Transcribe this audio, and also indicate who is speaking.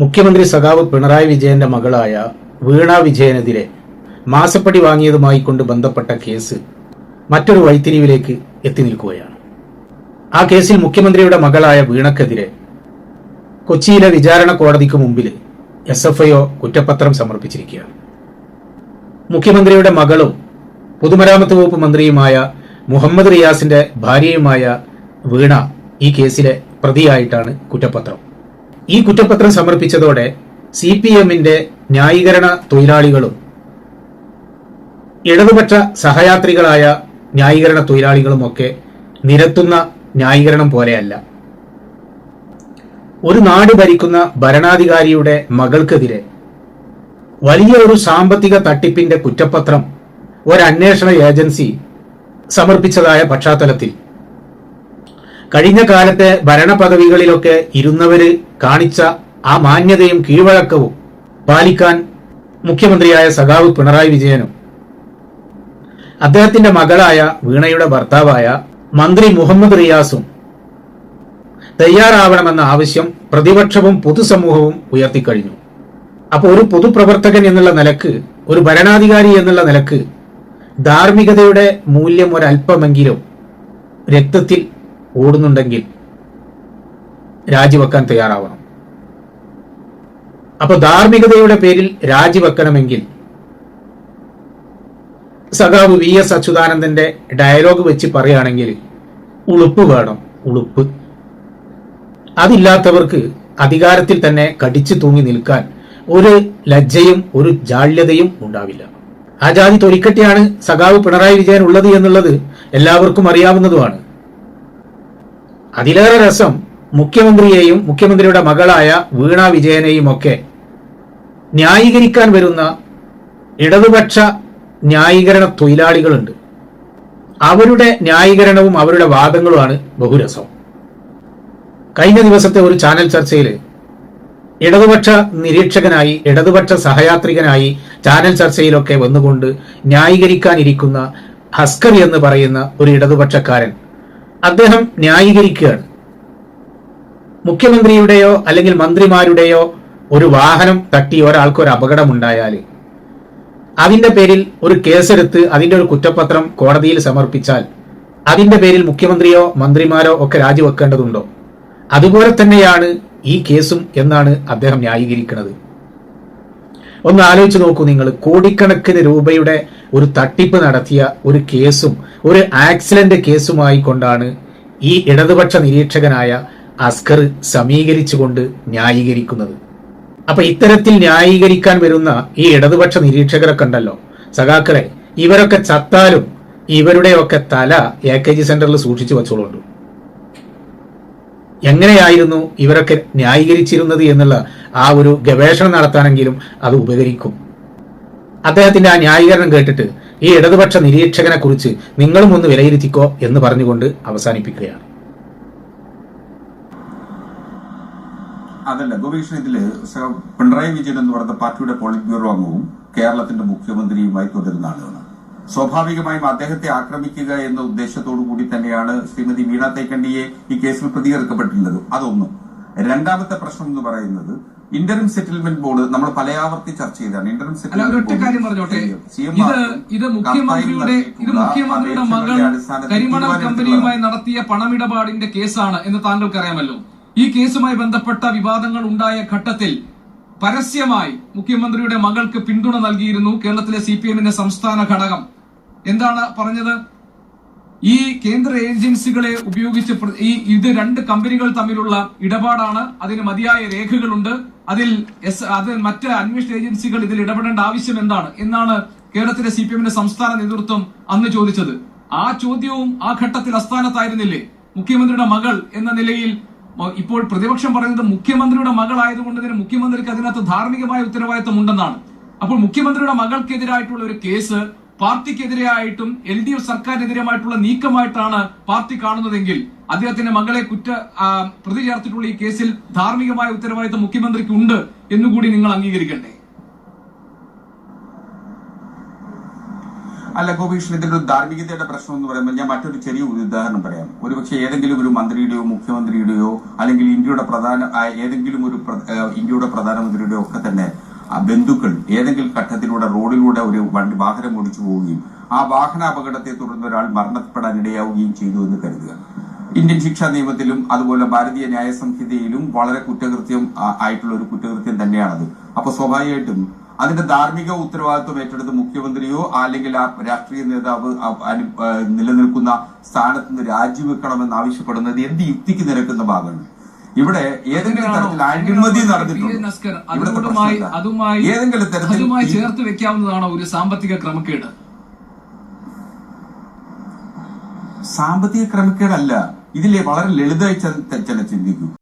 Speaker 1: മുഖ്യമന്ത്രി സഖാവ് പിണറായി വിജയന്റെ മകളായ വീണ വിജയനെതിരെ മാസപ്പടി വാങ്ങിയതുമായി കൊണ്ട് ബന്ധപ്പെട്ട കേസ് മറ്റൊരു വഴിത്തിരിവിലേക്ക് എത്തി നിൽക്കുകയാണ്. ആ കേസിൽ മുഖ്യമന്ത്രിയുടെ മകളായ വീണക്കെതിരെ കൊച്ചിയിലെ വിചാരണ കോടതിക്ക് മുമ്പിൽ എസ് എഫ് ഐഒ കുറ്റപത്രം സമർപ്പിച്ചിരിക്കുകയാണ്. മുഖ്യമന്ത്രിയുടെ മകളും പൊതുമരാമത്ത് വകുപ്പ് മന്ത്രിയുമായ മുഹമ്മദ് റിയാസിന്റെ ഭാര്യയുമായ വീണ ഈ കേസിലെ പ്രതിയായിട്ടാണ് കുറ്റപത്രം. ഈ കുറ്റപത്രം സമർപ്പിച്ചതോടെ സി പി എമ്മിന്റെ ന്യായീകരണ തൊഴിലാളികളും ഇടതുപക്ഷ സഹയാത്രികളായ ന്യായീകരണ തൊഴിലാളികളുമൊക്കെ നിരത്തുന്ന ന്യായീകരണം പോലെയല്ല. ഒരു നാട് ഭരിക്കുന്ന ഭരണാധികാരിയുടെ മകൾക്കെതിരെ വലിയ ഒരു സാമ്പത്തിക തട്ടിപ്പിന്റെ കുറ്റപത്രം ഒരന്വേഷണ ഏജൻസി സമർപ്പിച്ചതായ പശ്ചാത്തലത്തിൽ കഴിഞ്ഞ കാലത്തെ ഭരണപദവികളിലൊക്കെ ഇരുന്നവര് കാണിച്ച ആ മാന്യതയും കീഴ്വഴക്കവും പാലിക്കാൻ മുഖ്യമന്ത്രിയായ സഖാവ് പിണറായി വിജയനും അദ്ദേഹത്തിന്റെ മകളായ വീണയുടെ ഭർത്താവായ മന്ത്രി മുഹമ്മദ് റിയാസും തയ്യാറാവണമെന്ന ആവശ്യം പ്രതിപക്ഷവും പൊതുസമൂഹവും ഉയർത്തിക്കഴിഞ്ഞു. അപ്പോൾ ഒരു പൊതുപ്രവർത്തകൻ എന്നുള്ള നിലയ്ക്ക് ഒരു ഭരണാധികാരി എന്നുള്ള നിലയ്ക്ക് ധാർമ്മികതയുടെ മൂല്യം ഒരല്പമെങ്കിലും രക്തത്തിൽ ഓടുന്നുണ്ടെങ്കിൽ രാജിവെക്കാൻ തയ്യാറാവണം. അപ്പൊ ധാർമ്മികതയുടെ പേരിൽ രാജിവെക്കണമെങ്കിൽ സഖാവ് വി എസ് അച്യുതാനന്ദന്റെ ഡയലോഗ് വെച്ച് പറയുകയാണെങ്കിൽ ഉളുപ്പ് വേണം ഉളുപ്പ്. അതില്ലാത്തവർക്ക് അധികാരത്തിൽ തന്നെ കടിച്ചു തൂങ്ങി നിൽക്കാൻ ഒരു ലജ്ജയും ഒരു ജാള്യതയും ഉണ്ടാവില്ല. ആ ജാതി തൊലിക്കട്ടിയാണ് സഖാവ് പിണറായി വിജയൻ ഉള്ളത് എന്നുള്ളത് എല്ലാവർക്കും അറിയാവുന്നതുമാണ്. അതിലേറെ രസം മുഖ്യമന്ത്രിയെയും മുഖ്യമന്ത്രിയുടെ മകളായ വീണ വിജയനെയും ഒക്കെ ന്യായീകരിക്കാൻ വരുന്ന ഇടതുപക്ഷ ന്യായീകരണ തൊഴിലാളികളുണ്ട്. അവരുടെ ന്യായീകരണവും അവരുടെ വാദങ്ങളുമാണ് ബഹുരസം. കഴിഞ്ഞ ദിവസത്തെ ഒരു ചാനൽ ചർച്ചയിൽ ഇടതുപക്ഷ നിരീക്ഷകനായി ഇടതുപക്ഷ സഹയാത്രികനായി ചാനൽ ചർച്ചയിലൊക്കെ വന്നുകൊണ്ട് ന്യായീകരിക്കാനിരിക്കുന്ന ഹസ്കർ എന്ന് പറയുന്ന ഒരു ഇടതുപക്ഷക്കാരൻ അദ്ദേഹം ന്യായീകരിക്കുകയാണ്. മുഖ്യമന്ത്രിയുടെയോ അല്ലെങ്കിൽ മന്ത്രിമാരുടെയോ ഒരു വാഹനം തട്ടി ഒരാൾക്ക് ഒരു അപകടമുണ്ടായാൽ അതിന്റെ പേരിൽ ഒരു കേസെടുത്ത് അതിന്റെ ഒരു കുറ്റപത്രം കോടതിയിൽ സമർപ്പിച്ചാൽ അതിന്റെ പേരിൽ മുഖ്യമന്ത്രിയോ മന്ത്രിമാരോ ഒക്കെ രാജിവെക്കേണ്ടതുണ്ടോ? അതുപോലെ തന്നെയാണ് ഈ കേസും എന്നാണ് അദ്ദേഹം ന്യായീകരിക്കുന്നത് ഒന്ന് ആലോചിച്ച് നോക്കൂ നിങ്ങൾ. കോടിക്കണക്കിന് രൂപയുടെ ഒരു തട്ടിപ്പ് നടത്തിയ ഒരു കേസും ഒരു ആക്സിഡന്റ് കേസുമായി കൊണ്ടാണ് ഈ ഇടതുപക്ഷ നിരീക്ഷകനായ അസ്കർ സമീകരിച്ചുകൊണ്ട് ന്യായീകരിക്കുന്നത്. അപ്പൊ ഇത്തരത്തിൽ ന്യായീകരിക്കാൻ വരുന്ന ഈ ഇടതുപക്ഷ നിരീക്ഷകരൊക്കെ കണ്ടല്ലോ. സഖാക്കളെ ഇവരൊക്കെ ചത്താലും ഇവരുടെയൊക്കെ തല എ കെ ജി സെന്ററിൽ സൂക്ഷിച്ചു വെച്ചോളുണ്ട്. എങ്ങനെയായിരുന്നു ഇവരൊക്കെ ന്യായീകരിച്ചിരുന്നത് എന്നുള്ള ആ ഒരു ഗവേഷണം നടത്താനെങ്കിലും അത് ഉപകരിക്കും. അദ്ദേഹത്തിന്റെ ആ ന്യായീകരണം കേട്ടിട്ട് ഈ ഇടതുപക്ഷ നിരീക്ഷകനെ കുറിച്ച് നിങ്ങളും ഒന്ന് വിലയിരുത്തിക്കോ എന്ന് പറഞ്ഞുകൊണ്ട് അവസാനിപ്പിക്കുകയാണ്.
Speaker 2: അതല്ല ഗോപകൃഷ്ണൻ ഇതിൽ പിണറായി വിജയൻ എന്ന് പറയുന്ന പാർട്ടിയുടെ പോളിറ്റ് ബ്യൂറോ അംഗവും കേരളത്തിന്റെ മുഖ്യമന്ത്രിയുമായി തുടരുന്ന ആളുകളാണ്. സ്വാഭാവികമായും അദ്ദേഹത്തെ ആക്രമിക്കുക എന്ന ഉദ്ദേശത്തോടു കൂടി തന്നെയാണ് ശ്രീമതി വീണ തൈക്കണ്ടിയെ ഈ കേസിൽ പ്രതികർക്കപ്പെട്ടിട്ടുള്ളത് അതൊന്ന് രണ്ടാമത്തെ പ്രശ്നം എന്ന് പറയുന്നത് ഇന്റർം സെറ്റിൽമെന്റ് ബോർഡ് നമ്മൾ പലയാവർത്തി ചർച്ച ചെയ്താണ് ഇന്റർം
Speaker 3: സെറ്റിൽമെന്റ് കാര്യം പറഞ്ഞോട്ടെ. ഇത് ഇത് മുഖ്യമന്ത്രിയുടെ ഇത് മുഖ്യമന്ത്രിയുടെ മകൾ കരിമണൽ കമ്പനിയുമായി നടത്തിയ പണമിടപാടിന്റെ കേസാണ് എന്ന് താങ്കൾക്ക് അറിയാമല്ലോ ഈ കേസുമായി ബന്ധപ്പെട്ട വിവാദങ്ങൾ ഉണ്ടായ ഘട്ടത്തിൽ പരസ്യമായി മുഖ്യമന്ത്രിയുടെ മകൾക്ക് പിന്തുണ നൽകിയിരുന്നു കേരളത്തിലെ സി പി എമ്മിന്റെ സംസ്ഥാന ഘടകം. എന്താണ് പറഞ്ഞത്? ഈ കേന്ദ്ര ഏജൻസികളെ ഉപയോഗിച്ച് ഈ ഇത് രണ്ട് കമ്പനികൾ തമ്മിലുള്ള ഇടപാടാണ്. അതിന് മതിയായ രേഖകളുണ്ട്. അതിൽ എസ് അത് മറ്റ് അന്വേഷണ ഏജൻസികൾ ഇതിൽ ഇടപെടേണ്ട ആവശ്യം എന്താണ് എന്നാണ് കേരളത്തിലെ സി പി എമ്മിന്റെ സംസ്ഥാന നേതൃത്വം അന്ന് ചോദിച്ചത്. ആ ചോദ്യവും ആ ഘട്ടത്തിൽ അസ്ഥാനത്തായിരുന്നില്ലേ? മുഖ്യമന്ത്രിയുടെ മകൾ എന്ന നിലയിൽ ഇപ്പോൾ പ്രതിപക്ഷം പറയുന്നത് മുഖ്യമന്ത്രിയുടെ മകളായതുകൊണ്ട് തന്നെ മുഖ്യമന്ത്രിക്ക് അതിനകത്ത് ധാർമ്മികമായ ഉത്തരവാദിത്വം ഉണ്ടെന്നാണ് അപ്പോൾ മുഖ്യമന്ത്രിയുടെ മകൾക്കെതിരായിട്ടുള്ള ഒരു കേസ് പാർട്ടിക്കെതിരെയായിട്ടും എൽ ഡി എഫ് സർക്കാരിനെതിരെയുമായിട്ടുള്ള നീക്കമായിട്ടാണ് പാർട്ടി കാണുന്നതെങ്കിൽ അദ്ദേഹത്തിന്റെ മകളെ കുറ്റ പ്രതി ചേർത്തിട്ടുള്ള ഈ കേസിൽ ധാർമ്മികമായ ഉത്തരവാദിത്വം മുഖ്യമന്ത്രിക്ക് ഉണ്ട് എന്നുകൂടി നിങ്ങൾ അംഗീകരിക്കണ്ടേ?
Speaker 2: അല്ല ഗോപീഷ് ഇതിന്റെ ഒരു ധാർമ്മികതയുടെ പ്രശ്നം എന്ന് പറയുമ്പോൾ ഞാൻ മറ്റൊരു ചെറിയ ഉദാഹരണം പറയാം. ഒരുപക്ഷെ ഏതെങ്കിലും ഒരു മന്ത്രിയുടെയോ മുഖ്യമന്ത്രിയുടെയോ അല്ലെങ്കിൽ ഇന്ത്യയുടെ പ്രധാന ഏതെങ്കിലും ഒരു ഇന്ത്യയുടെ പ്രധാനമന്ത്രിയുടെയോ ഒക്കെ തന്നെ ബന്ധുക്കൾ ഏതെങ്കിലും ഘട്ടത്തിലൂടെ റോഡിലൂടെ ഒരു വണ്ടി വാഹനം ഓടിച്ചു പോവുകയും ആ വാഹന അപകടത്തെ തുടർന്ന് ഒരാൾ മരണപ്പെടാൻ ഇടയാവുകയും ചെയ്തു എന്ന് കരുതുക. ഇന്ത്യൻ ശിക്ഷാ നിയമത്തിലും അതുപോലെ ഭാരതീയ ന്യായ സംഹിതയിലും വളരെ കുറ്റകൃത്യം ആയിട്ടുള്ള ഒരു കുറ്റകൃത്യം തന്നെയാണത്. അപ്പൊ സ്വാഭാവികമായിട്ടും അതിന്റെ ധാർമ്മിക ഉത്തരവാദിത്വം ഏറ്റെടുത്ത് മുഖ്യമന്ത്രിയോ അല്ലെങ്കിൽ ആ രാഷ്ട്രീയ നേതാവ് നിലനിൽക്കുന്ന സ്ഥാനത്ത് നിന്ന് രാജിവെക്കണമെന്ന് ആവശ്യപ്പെടുന്നത് എന്ത് യുക്തിക്ക് നിരക്കുന്ന ഭാഗമാണ്? ഇവിടെ ഏതെങ്കിലും തരത്തിൽ അഴിമതി നടന്നിട്ടുണ്ട്? ഏതെങ്കിലും തരത്തിൽ
Speaker 3: അതുമായി ചേർത്ത് വെക്കാവുന്നതാണോ ഒരു സാമ്പത്തിക ക്രമക്കേട്?
Speaker 2: സാമ്പത്തിക ക്രമക്കേടല്ല. ഇതിലെ വളരെ ലളിതമായി ചില ചിന്തിക്കൂ